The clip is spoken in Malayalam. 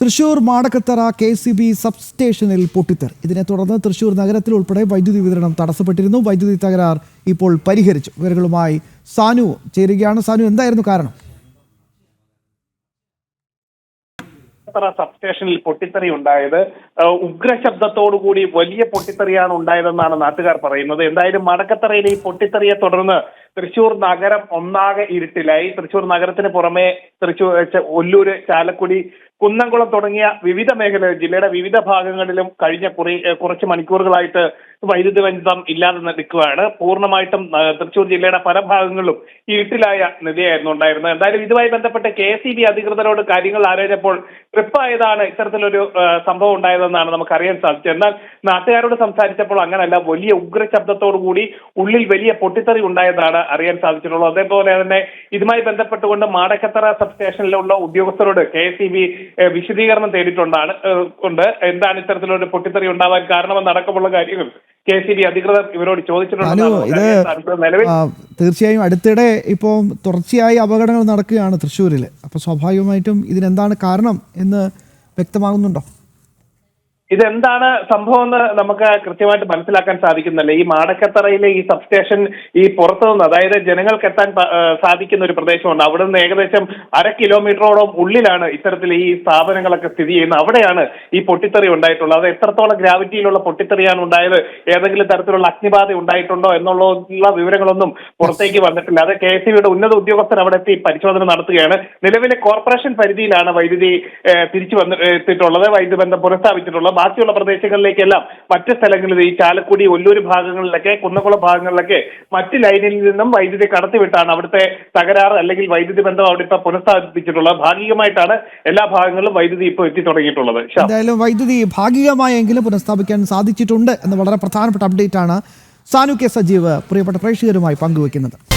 Thrissur Madakkathara K C B സബ്സ്റ്റേഷനിൽ പൊട്ടിത്തെറി. ഇതിനെ തുടർന്ന് തൃശൂർ നഗരത്തിൽ ഉൾപ്പെടെ വൈദ്യുതി വിതരണം തടസ്സപ്പെട്ടിരുന്നു. വൈദ്യുതി തകരാർ ഇപ്പോൾ പരിഹരിച്ചു. വിവരങ്ങളുമായി സാനു ചേരുകയാണ്. സാനു എന്തായിരുന്നു കാരണം? സബ്സ്റ്റേഷനിൽ പൊട്ടിത്തെറി ഉണ്ടായത് ഉഗ്രശബ്ദത്തോടുകൂടി വലിയ പൊട്ടിത്തെറിയാണ് ഉണ്ടായതെന്നാണ് നാട്ടുകാർ പറയുന്നത്. എന്തായാലും മടക്കത്തറയിലെ ഈ പൊട്ടിത്തെറിയെ തുടർന്ന് തൃശൂർ നഗരം ഒന്നാകെ ഇരുട്ടിലായി. തൃശൂർ നഗരത്തിന് പുറമെ തൃശൂർ ഒല്ലൂര് ചാലക്കുടി കുന്നംകുളം തുടങ്ങിയ വിവിധ മേഖല ജില്ലയുടെ വിവിധ ഭാഗങ്ങളിലും കഴിഞ്ഞ കുറി കുറച്ച് മണിക്കൂറുകളായിട്ട് വൈദ്യുതി ബന്ധം ഇല്ലാതെ നിൽക്കുകയാണ്. പൂർണമായിട്ടും തൃശൂർ ജില്ലയുടെ പല ഭാഗങ്ങളിലും ഇരുട്ടിലായ നിലയായിരുന്നു ഉണ്ടായിരുന്നത്. എന്തായാലും ഇതുമായി ബന്ധപ്പെട്ട് കെ എസ് ബി അധികൃതരോട് കാര്യങ്ങൾ ആലോചിച്ചപ്പോൾ ട്രിപ്പായതാണ് ഇത്തരത്തിലൊരു സംഭവം ഉണ്ടായതെന്നാണ് നമുക്ക് അറിയാൻ സാധിച്ചത്. എന്നാൽ നാട്ടുകാരോട് സംസാരിച്ചപ്പോൾ അങ്ങനല്ല വലിയ ഉഗ്ര ശബ്ദത്തോടു കൂടി ഉള്ളിൽ വലിയ പൊട്ടിത്തെറി ഉണ്ടായതാണ് അറിയാൻ സാധിച്ചിട്ടുള്ളത്. അതേപോലെ തന്നെ ഇതുമായി ബന്ധപ്പെട്ടുകൊണ്ട് മാടക്കത്തറ സബ് സ്റ്റേഷനിലുള്ള ഉദ്യോഗസ്ഥരോട് കെ എസ് വിശദീകരണം തേടിയിട്ടുണ്ടാണ് ഉണ്ട്. എന്താണ് ഇത്തരത്തിലൊരു പൊട്ടിത്തെറി ഉണ്ടാവാൻ കാരണമെന്നടക്കമുള്ള കാര്യങ്ങൾ കെ സി ബി അധികൃതർ ഇവരോട് ചോദിച്ചിട്ടുണ്ട് തീർച്ചയായും അടുത്തിടെ ഇപ്പോൾ തുടർച്ചയായി അപകടങ്ങൾ നടക്കുകയാണ് തൃശ്ശൂരിൽ. അപ്പോൾ സ്വാഭാവികമായിട്ടും ഇതിനെന്താണ് കാരണം എന്ന് വ്യക്തമാകുന്നുണ്ടോ? ഇതെന്താണ് സംഭവം എന്ന് നമുക്ക് കൃത്യമായിട്ട് മനസ്സിലാക്കാൻ സാധിക്കുന്നില്ല. ഈ മാടക്കത്തറയിലെ ഈ സബ്സ്റ്റേഷൻ ഈ പുറത്തുനിന്ന് അതായത് ജനങ്ങൾക്ക് എത്താൻ സാധിക്കുന്ന ഒരു പ്രദേശമുണ്ട്. അവിടെ നിന്ന് ഏകദേശം അര കിലോമീറ്ററോളം ഉള്ളിലാണ് ഇത്തരത്തിൽ ഈ സ്ഥാപനങ്ങളൊക്കെ സ്ഥിതി ചെയ്യുന്നത്. അവിടെയാണ് ഈ പൊട്ടിത്തെറി ഉണ്ടായിട്ടുള്ളത്. അത് എത്രത്തോളം ഗ്രാവിറ്റിയിലുള്ള പൊട്ടിത്തെറിയാണ് ഉണ്ടായത്? ഏതെങ്കിലും തരത്തിലുള്ള അഗ്നിബാധ ഉണ്ടായിട്ടുണ്ടോ എന്നുള്ള വിവരങ്ങളൊന്നും പുറത്തേക്ക് വന്നിട്ടില്ല. അത് കെ എസ് സിയുടെ ഉന്നത ഉദ്യോഗസ്ഥർ അവിടെ എത്തി പരിശോധന നടത്തുകയാണ്. നിലവിലെ കോർപ്പറേഷൻ പരിധിയിലാണ് വൈദ്യുതി തിരിച്ചു വന്നിട്ടുള്ളത് വൈദ്യുതി ബന്ധം പുനഃസ്ഥാപിച്ചിട്ടുള്ളത്. ബാക്കിയുള്ള പ്രദേശങ്ങളിലേക്കെല്ലാം മറ്റ് സ്ഥലങ്ങളിൽ ഈ ചാലക്കുടി ഒല്ലൂർ ഭാഗങ്ങളിലൊക്കെ കുന്നക്കുളം ഭാഗങ്ങളിലൊക്കെ മറ്റ് ലൈനിൽ നിന്നും വൈദ്യുതി കടത്തിവിട്ടാണ് അവിടുത്തെ തകരാറ് അല്ലെങ്കിൽ വൈദ്യുതി ബന്ധം അവിടെ ഇപ്പൊ ഭാഗികമായിട്ടാണ് എല്ലാ ഭാഗങ്ങളിലും വൈദ്യുതി ഇപ്പോൾ എത്തി തുടങ്ങിയിട്ടുള്ളത്. എന്തായാലും വൈദ്യുതി ഭാഗികമായെങ്കിലും പുനഃസ്ഥാപിക്കാൻ സാധിച്ചിട്ടുണ്ട് എന്ന് വളരെ പ്രധാനപ്പെട്ട അപ്ഡേറ്റ് ആണ് സാനു കെ സജീവ് പ്രിയപ്പെട്ട പ്രേക്ഷകരുമായി പങ്കുവെക്കുന്നത്